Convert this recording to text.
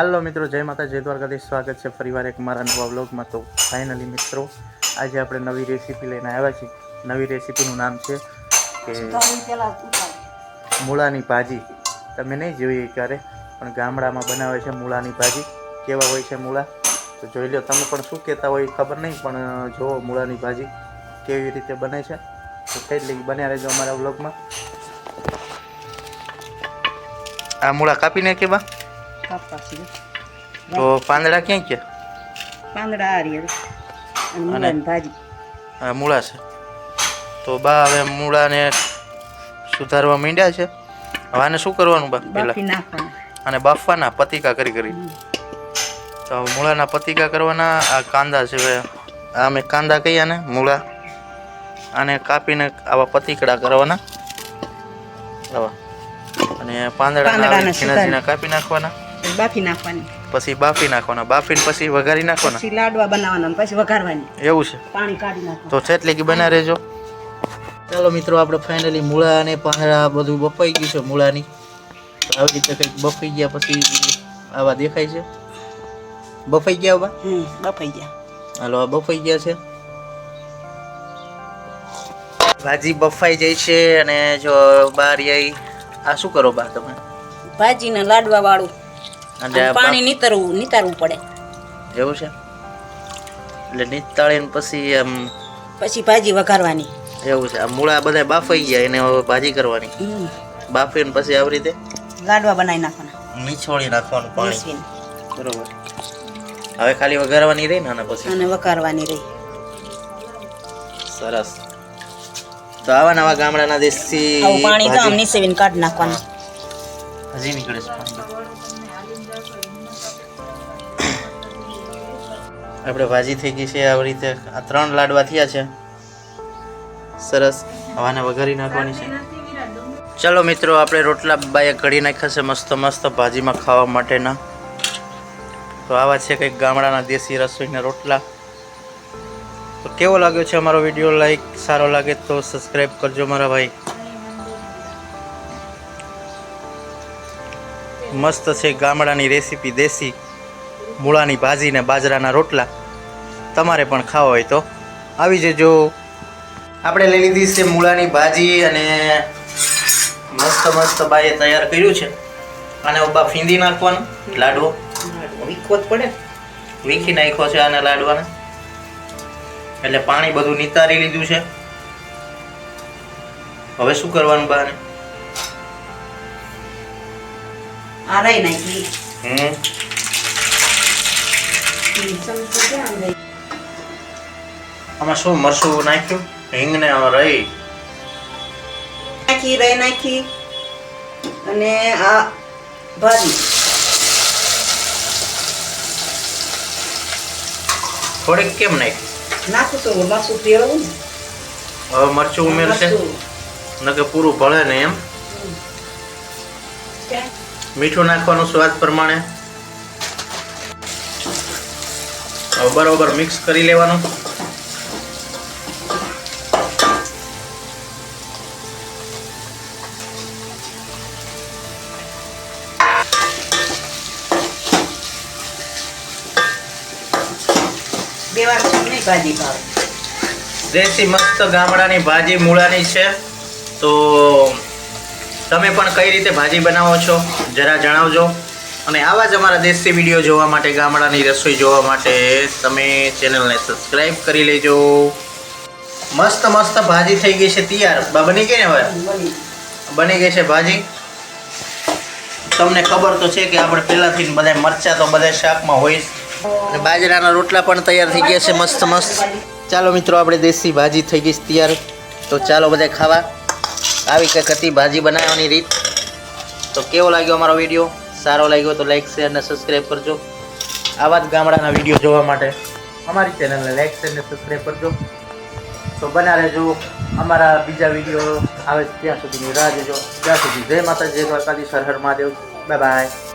હાલો મિત્રો જય માતા જય દ્વારકાધીશ. સ્વાગત છે ફરીવાર એક મારા નવા બ્લોગમાં તો ફાઇનલી મિત્રો આજે આપણે નવી રેસીપી લઈને આવ્યા છીએ. નવી રેસીપીનું નામ છે કે મૂળાની ભાજી. તમે નહીં જોઈ ક્યારે પણ ગામડામાં બનાવે છે મૂળાની ભાજી. કેવા હોય છે મૂળા? તો જોઈ લો તમે પણ શું કહેતા હોય ખબર નહીં પણ જુઓ મૂળાની ભાજી કેવી રીતે બને છે. તો કેટલી બન્યા રહેજો અમારા વ્લોગમાં આ મૂળા કાપીને કે બા. કાપવાસી તો પાંદડા ક્યાં ક્યાં પાંદડા આ રહ્યા અને ભાજી. આ મૂળા છે. તો બા હવે મૂળાને સુધારવા માંડ્યા છે. હવે આને શું કરવાનું બા પેલા? અને બાફવાના પતિકા કરી કરી. તો મૂળાના પતિકા કરવાના આ કાંદા છે હવે. આ અમે કાંદા કહીએ ને મૂળા. આને કાપીને આવા પતિકડા કરવાના. આવા. અને પાંદડા કાપી નાખવાના. બાફી નાખવાની. પછી બાફી નાખવાના. બાફીને પછી વઘારી નાખવાના? પછી લાડવા બનાવવાના પછી વઘારવાની. એવું છે? પાણી કાઢી નાખવાનું. તો છે એટલે કે બના રહેજો. ચાલો મિત્રો આપણે ફાઇનલી મૂળા અને પાંદડા બધું બફાઈ ગયું છે મૂળાની. તો આવી રીતે કંઈક બફાઈ ગયા પછી આવા દેખાય છે. બફાઈ ગયા બા બફાઈ ગયા. હાલો આ બફાઈ ગયા છે. ભાજી બફાઈ જાય છે અને જો બહાર આવી આ શું કરો બા તમે? ભાજીને લાડવા વાળું. અને પાણી નીતરવું નીતારવું પડે. એવું છે? એટલે નીતાળીને પછી આમ પછી ભાજી વઘારવાની. એવું છે. આ મૂળા બધા બાફાઈ ગયા એને હવે ભાજી કરવાની. બાફીને પછી આવી રીતે લાડવા બનાવી નાખવાના. નીછોડી નાખવાનું પાણી. બરોબર. હવે ખાલી વઘારવાની રહી ને પછી? અને વઘારવાની રહી. સરસ. તો આવા નવા ગામડાના દેશી પાણી તો આમ નીસેવીને કાઢ નાખવાનું. હજી નીકળે છે આપણે ભાજી થઈ ગઈ છે આવી રીતે આ ત્રણ લાડવા થયા છે. સરસ. હવાને વઘારી નાખવાની છે. ચલો મિત્રો, આપણે રોટલા બાએ કઢી નાખ્યા છે મસ્ત મસ્ત ભાજીમાં ખાવા માટેના. તો આવા છે કંઈક ગામડાના દેશી રસોઈના રોટલા. તો કેવો લાગ્યો છે અમારો વીડિયો? લાઈક સારો લાગે તો સબસ્ક્રાઈબ કરજો મારા ભાઈ. મસ્ત છે ગામડાની રેસીપી દેશી. મૂળાની ભાજી ને બાજરાના રોટલા તમારે પણ ખાવા હોય તો આવી જજો. આપણે લઈ લીધી છે મૂળાની ભાજી અને મસ્ત મસ્ત બાએ તૈયાર કર્યું છે. અને ઊભા ફીંદી નાખવાનું લાડવો. વીખવો જ પડે. વીખી નાખ્યો છે આને લાડવાને. એટલે પાણી બધું નિતારી લીધું છે. હવે શું કરવાનું બાને આ રહી નાખી. હમ. આમાં શું મરસું નાખ્યું? હિંગ ને રહી નાખી રહી નાખી. અને આ ભાજી. થોડીક કેમ નાખી? નાખું તો મરચું પીળવું હવે મરચું ઉમેરશે. નકે પૂરું ભળે ને એમ. મીઠું નાખવાનું સ્વાદ પ્રમાણે. બરોબર મિક્સ કરી લેવાનું. દેશી મસ્ત ગામડાની ભાજી મૂળાની છે. તો તમે પણ કઈ રીતે ભાજી બનાવો છો જરા જણાવજો. અને આવા જ અમારા દેશી વીડિયો જોવા માટે, ગામડાની રસોઈ જોવા માટે તમે ચેનલને સબસ્ક્રાઈબ કરી લેજો. મસ્ત મસ્ત ભાજી થઈ ગઈ છે તૈયાર. બની ગઈ ને હવે? બની ગઈ છે ભાજી? તમને ખબર તો છે કે આપણે પહેલાંથી બધા મરચાં તો બધા શાકમાં હોય અને બાજરાના રોટલા પણ તૈયાર થઈ ગયા છે મસ્ત મસ્ત. ચાલો મિત્રો, આપણે દેશી ભાજી થઈ ગઈ તૈયાર. તો ચાલો બધા ખાવા. આવી કંઈક હતી ભાજી બનાવવાની રીત. તો કેવો લાગ્યો અમારો વીડિયો? સારો લાગ્યો તો લાઈક શેર અને સબસ્ક્રાઈબ કરજો. આવા જ ગામડાના વીડિયો જોવા માટે અમારી ચેનલને લાઈક શેર અને સબસ્ક્રાઈબ કરજો. તો બના રહેજો. અમારા બીજા વીડિયો આવે ત્યાં સુધીની રાહ જોજો. ત્યાં સુધી જય માતા જય દ્વારકાધીશ, હર હર મહાદેવ. Bye bye